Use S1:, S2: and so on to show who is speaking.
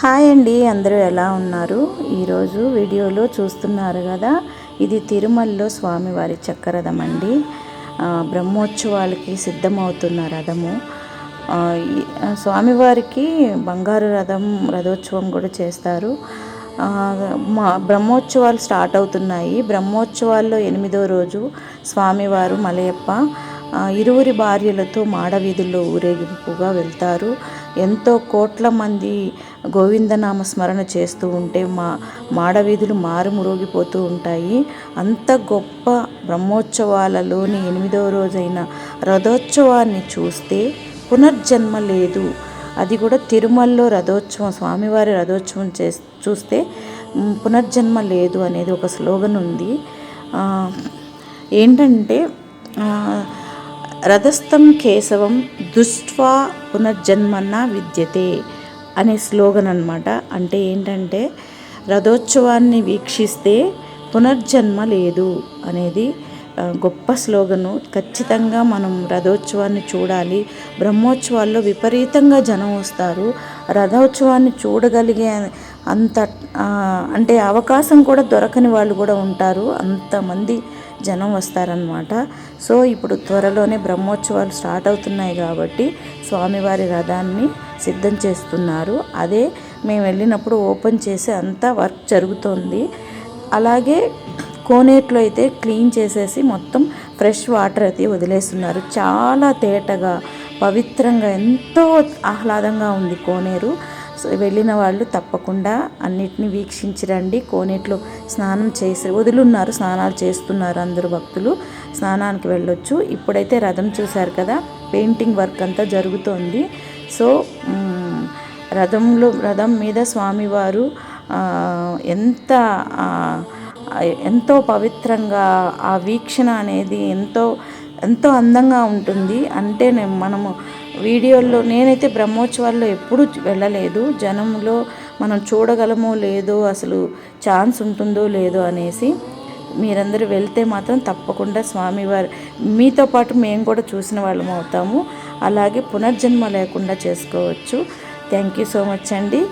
S1: Hi అండి అందరూ ఎలా ఉన్నారు? ఈరోజు వీడియోలో చూస్తున్నారు కదా ఇది తిరుమలలో స్వామివారి చక్రరథం అండి. బ్రహ్మోత్సవాలకి సిద్ధమవుతున్న రథము. స్వామివారికి బంగారు రథం రథోత్సవం కూడా చేస్తారు. మా బ్రహ్మోత్సవాలు స్టార్ట్ అవుతున్నాయి. బ్రహ్మోత్సవాల్లో ఎనిమిదో రోజు స్వామివారు మలయప్ప ఇరువురి భార్యలతో మాడవీధుల్లో ఊరేగింపుగా వెళ్తారు. ఎంతో కోట్ల మంది గోవిందనామ స్మరణ చేస్తూ ఉంటే మా మాడవీధులు మారుమురోగిపోతూ ఉంటాయి. అంత గొప్ప బ్రహ్మోత్సవాలలోని ఎనిమిదవ రోజైన రథోత్సవాన్ని చూస్తే పునర్జన్మ లేదు. అది కూడా తిరుమలలో రథోత్సవం స్వామివారి రథోత్సవం చే చూస్తే పునర్జన్మ లేదు అనేది ఒక స్లోగన్ ఉంది ఏంటంటే రథస్థం కేశవం దుష్ట్వా పునర్జన్మన్న విద్యతే అనే స్లోగన్ అనమాట అంటే ఏంటంటే రథోత్సవాన్ని వీక్షిస్తే పునర్జన్మ లేదు అనేది గొప్ప స్లోగను. ఖచ్చితంగా మనం రథోత్సవాన్ని చూడాలి. బ్రహ్మోత్సవాల్లో విపరీతంగా జనం వస్తారు. రథోత్సవాన్ని చూడగలిగే అంత అంటే అవకాశం కూడా దొరకని వాళ్ళు కూడా ఉంటారు. అంతమంది జనం వస్తారనమాట సో ఇప్పుడు త్వరలోనే బ్రహ్మోత్సవాలు స్టార్ట్ అవుతున్నాయి కాబట్టి స్వామివారి రథాన్ని సిద్ధం చేస్తున్నారు. అదే మేము వెళ్ళినప్పుడు ఓపెన్ చేసి అంతా వర్క్ జరుగుతోంది. అలాగే కోనేట్లో అయితే క్లీన్ చేసేసి మొత్తం ఫ్రెష్ వాటర్ అయితే వదిలేస్తున్నారు. చాలా తేటగా పవిత్రంగా ఎంతో ఆహ్లాదంగా ఉంది కోనేరు. వెళ్ళిన వాళ్ళు తప్పకుండా అన్నిటిని వీక్షించి రండి కోనేట్లో స్నానం చేసి వదులున్నారు స్నానాలు చేస్తున్నారు అందరు భక్తులు. స్నానానికి వెళ్ళొచ్చు. ఇప్పుడైతే రథం చూశారు కదా పెయింటింగ్ వర్క్ అంతా జరుగుతోంది. సో రథంలో రథం మీద స్వామివారు ఎంత ఎంతో పవిత్రంగా ఆ వీక్షణ అనేది ఎంతో ఎంతో అందంగా ఉంటుంది. అంటే మనము వీడియోల్లో నేనైతే బ్రహ్మోత్సవాల్లో ఎప్పుడూ వెళ్ళలేదు. జనంలో మనం చూడగలమో లేదో అసలు ఛాన్స్ ఉంటుందో లేదో అనేసి మీరందరూ వెళ్తే మాత్రం తప్పకుండా స్వామివారి మీతో పాటు మేము కూడా చూసిన వాళ్ళం అవుతాము. అలాగే పునర్జన్మ లేకుండా చేసుకోవచ్చు. థ్యాంక్ యూ సో మచ్ అండి.